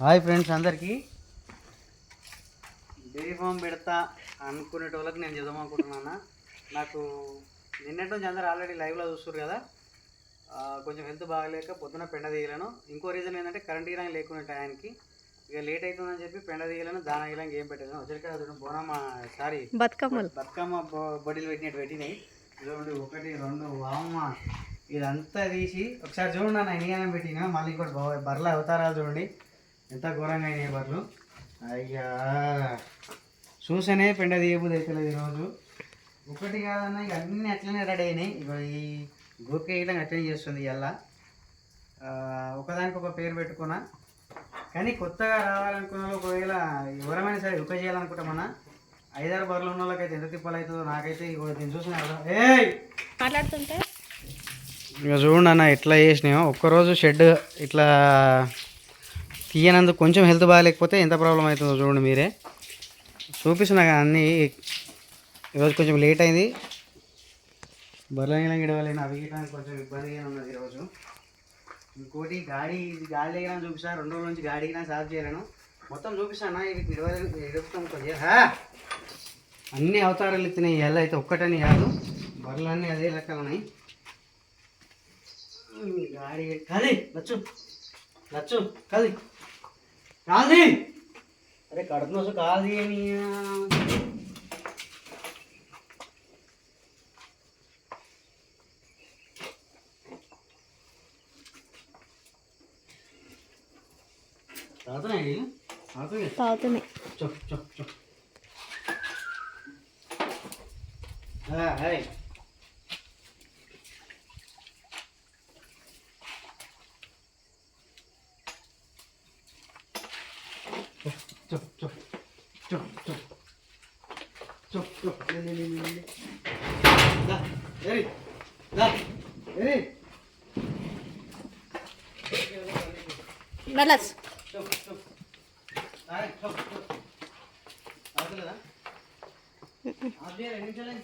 Hi friends అందరికీ. Dairy farm పెడతా అనుకునేటోళ్ళకి నేను చదువు అనుకుంటున్నాను? నాకు నిన్నటి నుంచి అందరూ ఆల్రెడీ లైవ్లో చూస్తారు కదా. కొంచెం హెల్త్ బాగలేక పొద్దున పెండ తీయలేను. ఇంకో రీజన్ ఏంటంటే కరెంట్ గిరాంగ్ లేకుండా టయానికి ఇక లేట్ అవుతుందని చెప్పి పెండ తీయలేను దాన గిరాంగ్ ఏం పెట్టలేను. వచ్చరికాయ చూడండి బోనమ్మ సారీ బతుకమ్మ. బొ- బొడిలు పెట్టినట్టు పెట్టినాయి. చూడండి ఒకటి రెండు వామ్మ. ఇదంతా తీసి ఒకసారి చూడండి అన్న ఎన్ని పెట్టినా. మళ్ళీ ఇంకోటి బాగా బర్రెల అవతారాలు చూడండి. ఎంత ఘోరంగా అయినాయి బర్రెలు. అయ్యా. చూసనే పెండ తీయబుద్ధి అవుతలేదు ఈరోజు. ఒకటి కాదన్న ఇక అన్నీ అట్లనే రెడీ అయినాయి. ఇక ఈ గోపిక ఇట్లా అట్లనే చేస్తుంది ఇలా ఒకదానికి ఒక పేరు పెట్టుకున్నా. కానీ కొత్తగా రావాలనుకున్న వాళ్ళు ఒకవేళ ఎవరైనా సరే ఉపయోగ చేయాలనుకుంటామన్నా ఐదారు బర్రెలు ఉన్న వాళ్ళకైతే ఎంత తిప్పలు అవుతుందో నాకైతే ఇగో నేను చూసిన మాట్లాడుతుంటే? ఇక చూడండి అన్న ఎట్లా చేసినాయో. ఒక్కరోజు షెడ్ ఇట్లా తీయనందుకు కొంచెం హెల్త్ బాగాలేకపోతే ఎంత ప్రాబ్లం అవుతుందో చూడండి మీరే. చూపిస్తున్నా కదా అన్నీ. ఈరోజు కొంచెం లేట్ అయింది. బర్రెల నీళ్ళం గిడవలేను అవి గిట్టడానికి కొంచెం ఇబ్బందిగా ఉన్నది ఈరోజు. ఇంకోటి గాడి ఇది గాడి దగ్గర చూపిస్తా. రెండు రోజుల నుంచి గాడి గిరా సాఫ్ చేయలేను. మొత్తం చూపిస్తాను? ఇవి నిలవలేదు ఎడుపుతాం కొద్దిగా. అన్ని అవతారాలు ఇస్తున్నాయి ఎలా అయితే ఒక్కటని కాదు. బర్రెలన్నీ అదే లెక్కలు ఉన్నాయి గాడి కాదు వచ్చు లచ్చు కాదు. కాదు. అరే కడుపు నొసు కాదు అని తాగుతున్నాయి తాగుతున్నాయి? చొప్ చొప్ చొప్ చొప్ చొప్ చొప్ చొప్ చొప్ చొప్ దా ఏరి వెళ్ళచ్చు చొప్ చొప్ హాయ్ చొప్ చొప్ ఆగలేదా ఆగే రెండు నిమిషాలే